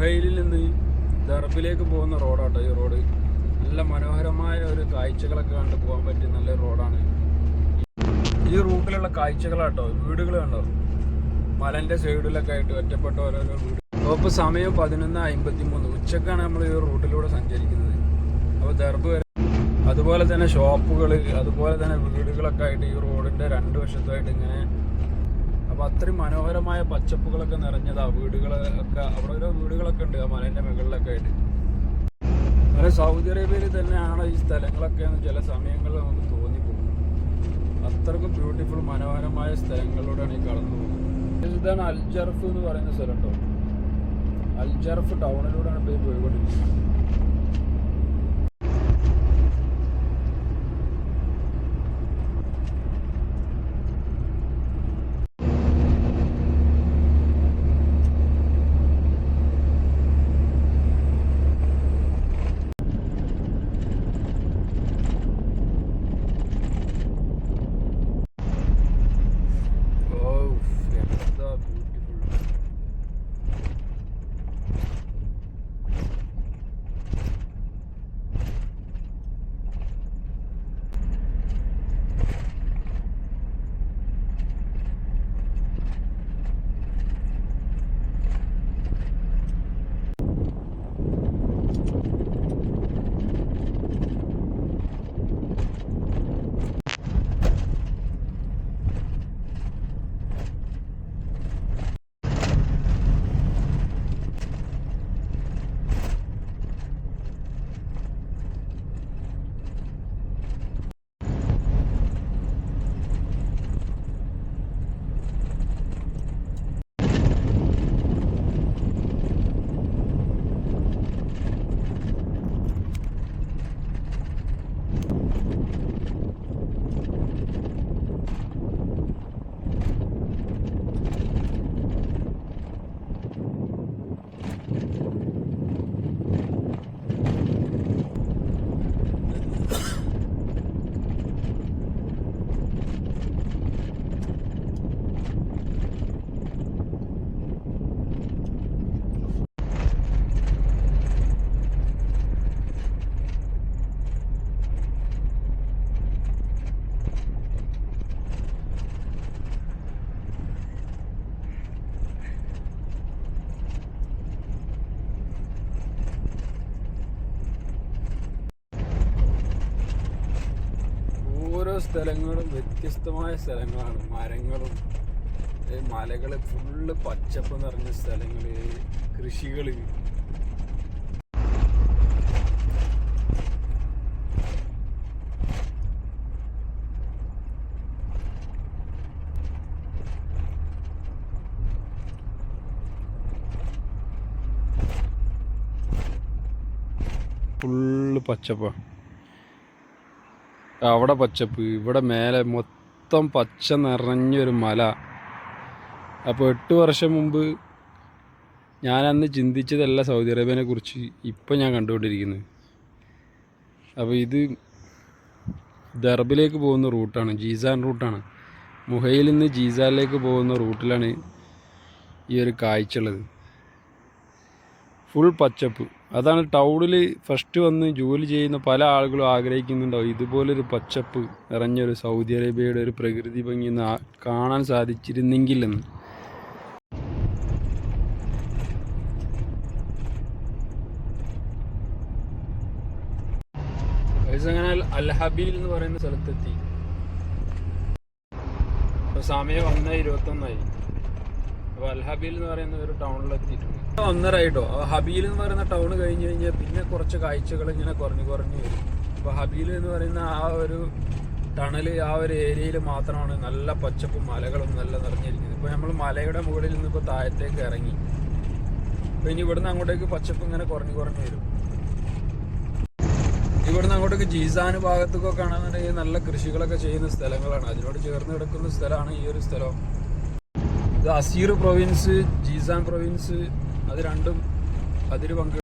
മുഹൈലിൽ നിന്ന് ദർബിലേക്ക് പോകുന്ന റോഡാട്ടോ ഈ റോഡ്. നല്ല മനോഹരമായ ഒരു കാഴ്ചകളൊക്കെ കണ്ട് പോകാൻ പറ്റിയ നല്ല റോഡാണ്. ഈ റൂട്ടിലുള്ള കാഴ്ചകളാട്ടോ വീടുകൾ കണ്ടോ? മലന്റെ സൈഡിലൊക്കെ ആയിട്ട് ഒറ്റപ്പെട്ട ഓരോരോ വീട്. ഇപ്പോൾ സമയം പതിനൊന്ന് അമ്പത്തി മൂന്ന് ഉച്ചക്കാണ് നമ്മൾ ഈ റൂട്ടിലൂടെ സഞ്ചരിക്കുന്നത്. അപ്പോൾ ദർബ് വരെ അതുപോലെ തന്നെ ഷോപ്പുകൾ അതുപോലെ തന്നെ വീടുകളൊക്കെ ആയിട്ട് ഈ റോഡിന്റെ രണ്ട് വശത്തായിട്ട് ഇങ്ങനെ അപ്പൊ അത്രയും മനോഹരമായ പച്ചപ്പുകളൊക്കെ നിറഞ്ഞതാ വീടുകളൊക്കെ അവിടെ ഓരോ വീടുകളൊക്കെ ഉണ്ട് ആ മലേന്റെ മുകളിലൊക്കെ ആയിട്ട്. അങ്ങനെ സൗദി അറേബ്യയിൽ തന്നെയാണ് ഈ സ്ഥലങ്ങളൊക്കെ എന്ന് ചില സമയങ്ങളിൽ നമുക്ക് തോന്നിപ്പോകും. അത്രക്കും ബ്യൂട്ടിഫുൾ മനോഹരമായ സ്ഥലങ്ങളിലൂടെയാണ് ഈ കടന്നു പോകുന്നത്. ഇതാണ് അൽജർഫ് എന്ന് പറയുന്ന സ്ഥലം കേട്ടോ അൽജർഫ് ടൗണിലൂടെയാണ് ഇപ്പോൾ പോയിക്കൊണ്ടിരിക്കുന്നത്. സ്ഥലങ്ങളും വ്യത്യസ്തമായ സ്ഥലങ്ങളാണ്. മരങ്ങളും മലകൾ ഫുള്ള് പച്ചപ്പ് നിറഞ്ഞ സ്ഥലങ്ങൾ കൃഷികൾ. ഫുള്ള് പച്ചപ്പാണ് അവിടെ പച്ചപ്പ് ഇവിടെ മേലെ മൊത്തം പച്ച നിറഞ്ഞൊരു മല. അപ്പോൾ എട്ട് വർഷം മുമ്പ് ഞാൻ അന്ന് ചിന്തിച്ചതല്ല സൗദി അറേബ്യനെ കുറിച്ച് ഇപ്പം ഞാൻ കണ്ടുകൊണ്ടിരിക്കുന്നത് അപ്പോൾ ഇത് ദർബിലേക്ക് പോകുന്ന റൂട്ടാണ് ജീസാൻ റൂട്ടാണ്. മുഹയിൽ നിന്ന് ജീസാനിലേക്ക് പോകുന്ന റൂട്ടിലാണ് ഈ ഒരു കാഴ്ച ഉള്ളത്. ഫുൾ പച്ചപ്പ് അതാണ് ടൗണിൽ ഫസ്റ്റ് വന്ന് ജോലി ചെയ്യുന്ന പല ആളുകളും ആഗ്രഹിക്കുന്നുണ്ടാവും. ഇതുപോലൊരു പച്ചപ്പ് നിറഞ്ഞൊരു സൗദി അറേബ്യയുടെ ഒരു പ്രകൃതി ഭംഗി കാണാൻ സാധിച്ചിരുന്നെങ്കിലെന്ന്. ഗൈസ് അങ്ങനെ അൽഹബീൽ എന്ന് പറയുന്ന സ്ഥലത്തെത്തി. സമയം ഒന്ന് ഇരുപത്തൊന്നായി. അപ്പൊ അൽഹബീൽ എന്ന് പറയുന്ന ഒരു ടൗണിലെത്തിയിട്ടുണ്ട് ഒന്നര ആയിട്ടോ ആ ഹബീൽ എന്ന് പറയുന്ന ടൗൺ കഴിഞ്ഞ് കഴിഞ്ഞാൽ പിന്നെ കുറച്ച് കാഴ്ചകൾ ഇങ്ങനെ കുറഞ്ഞു കുറഞ്ഞു വരും. അപ്പോൾ ഹബീൽ എന്ന് പറയുന്ന ആ ഒരു ടണൽ ആ ഒരു ഏരിയയിൽ മാത്രമാണ് നല്ല പച്ചപ്പും മലകളും നല്ല നിറഞ്ഞിരിക്കുന്നത്. ഇപ്പോൾ നമ്മൾ മലയുടെ മുകളിൽ നിന്ന് ഇപ്പൊ താഴത്തേക്ക് ഇറങ്ങി. അപ്പോൾ ഇനി ഇവിടുന്ന് അങ്ങോട്ടേക്ക് പച്ചപ്പ് ഇങ്ങനെ കുറഞ്ഞു കുറഞ്ഞു വരും. ഇവിടുന്ന് അങ്ങോട്ടേക്ക് ജീസാന് ഭാഗത്തേക്കൊക്കെ ആണെന്നുണ്ടെങ്കിൽ നല്ല കൃഷികളൊക്കെ ചെയ്യുന്ന സ്ഥലങ്ങളാണ്. അതിനോട് ചേർന്ന് കിടക്കുന്ന സ്ഥലമാണ് ഈ ഒരു സ്ഥലം. ഇത് അസീർ പ്രൊവിൻസ് ജീസാൻ പ്രൊവിൻസ് അത് രണ്ടും അതിൽ പങ്ക്